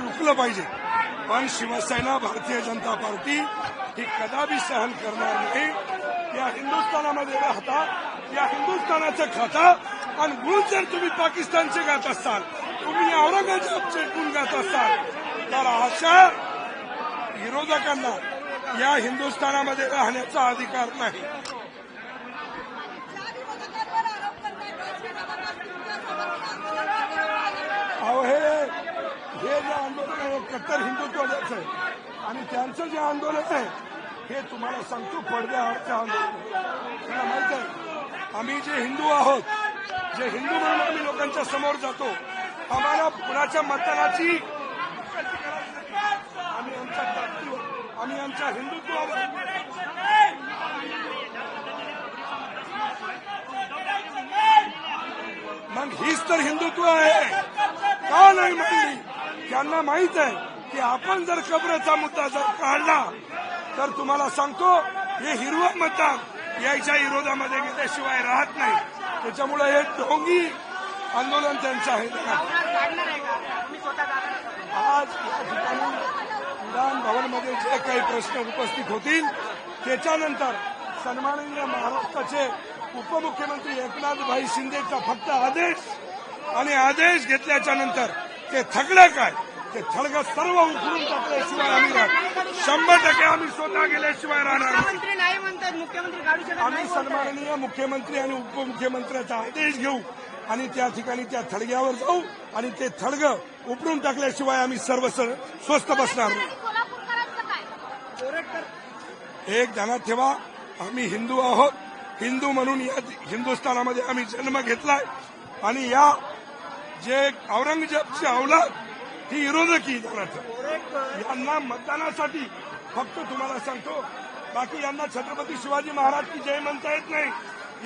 रुकलं पाहिजे. पण शिवसेना भारतीय जनता पार्टी ही कदापि सहन करणार नाही. या हिंदुस्थानामध्ये राहता या हिंदुस्थानाचं खाता आणि गुण जर तुम्ही पाकिस्तानचे गात असाल तुम्ही औरंगजेबचे गुण गात असाल तर अशा विरोधकांना या हिंदुस्थानामध्ये राहण्याचा अधिकार नाही अहो हे हे जे आंदोलन आहे कट्टर हिंदुत्वाचं आहे. आणि त्यांचं जे आंदोलन आहे हे तुम्हाला सांगतो पडद्याआडचं आंदोलन आहे. माहीत आहे आम्ही जे हिंदू आहोत जे हिंदू म्हणून आम्ही लोकांच्या समोर जातो आम्हाला कुणाच्या मतदानाची आम्ही आमच्या आम्ही आमच्या हिंदुत्वावर मग हीच तर हिंदुत्व आहे. का नाही म्हणली? त्यांना माहीत आहे की आपण जर कबरेचा मुद्दा जर काढला तर तुम्हाला सांगतो हे हिरवं मतदान याच्या विरोधामध्ये गेल्याशिवाय राहत नाही. त्याच्यामुळे हे ढोंगी आंदोलन त्यांचं आहे. आज या ठिकाणी विधान भवनमध्ये जे काही प्रश्न उपस्थित होतील त्याच्यानंतर सन्माननीय महाराष्ट्राचे उपमुख्यमंत्री एकनाथभाई शिंदेचा फक्त आदेश आणि आदेश घेतल्याच्या नंतर ते थकलं काय? ते थडगं सर्व उखडून टाकल्याशिवाय आम्ही शंभर टक्के आम्ही स्वतः गेल्याशिवाय राहणार नाही. मुख्यमंत्री नाही म्हणतात मुख्यमंत्री काढू शकत आम्ही. सन्माननीय मुख्यमंत्री आणि उपमुख्यमंत्र्याचा आदेश घेऊ आणि त्या ठिकाणी त्या थडग्यावर जाऊ आणि ते थडगं उपडून टाकल्याशिवाय आम्ही सर्व स- स्वस्थ बसणार एक ध्यानात ठेवा आम्ही हिंदू आहोत. हिंदू म्हणून या हिंदुस्थानामध्ये आम्ही जन्म घेतलाय. आणि या जे औरंगजेबची अवलाद ही विरोधकी ध्यानात यांना मतदानासाठी फक्त तुम्हाला सांगतो बाकी यांना छत्रपती शिवाजी महाराज की जय म्हणता येत नाही.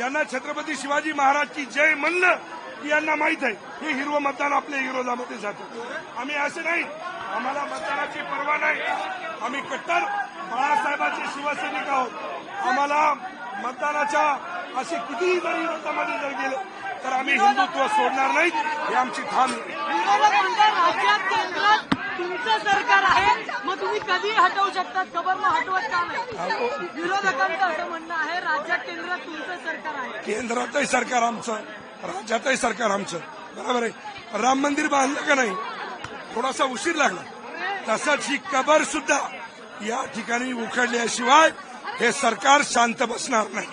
यांना छत्रपती शिवाजी महाराज की जय म्हणलं की यांना माहीत आहे. हे हिरवं मतदान आपल्या विरोधामध्ये जातं. आम्ही असे नाही आम्हाला मतदानाची पर्वा नाही. आम्ही कट्टर बाळासाहेबांचे शिवसैनिक आहोत. आम्हाला मतदानाच्या असे कितीही जरी विरोधामध्ये जर गेलं तर आम्ही हिंदुत्व सोडणार नाहीत ही आमची ठाम राज्यात केंद्रात तुमचं सरकार आहे मग तुम्ही कधी हटवू शकतात खबर मग हटवत का नाही? विरोधकांचं असं म्हणणं आहे राज्यात केंद्रात तुमचं सरकार आहे. केंद्रातही सरकार आमचं राज्यातही सरकार आमचं. बरोबर आहे? राम मंदिर बांधलं का नाही? थोडासा उशीर लागला. तसंच ही कबर सुद्धा या ठिकाणी उखडल्याशिवाय हे सरकार शांत बसणार नाही.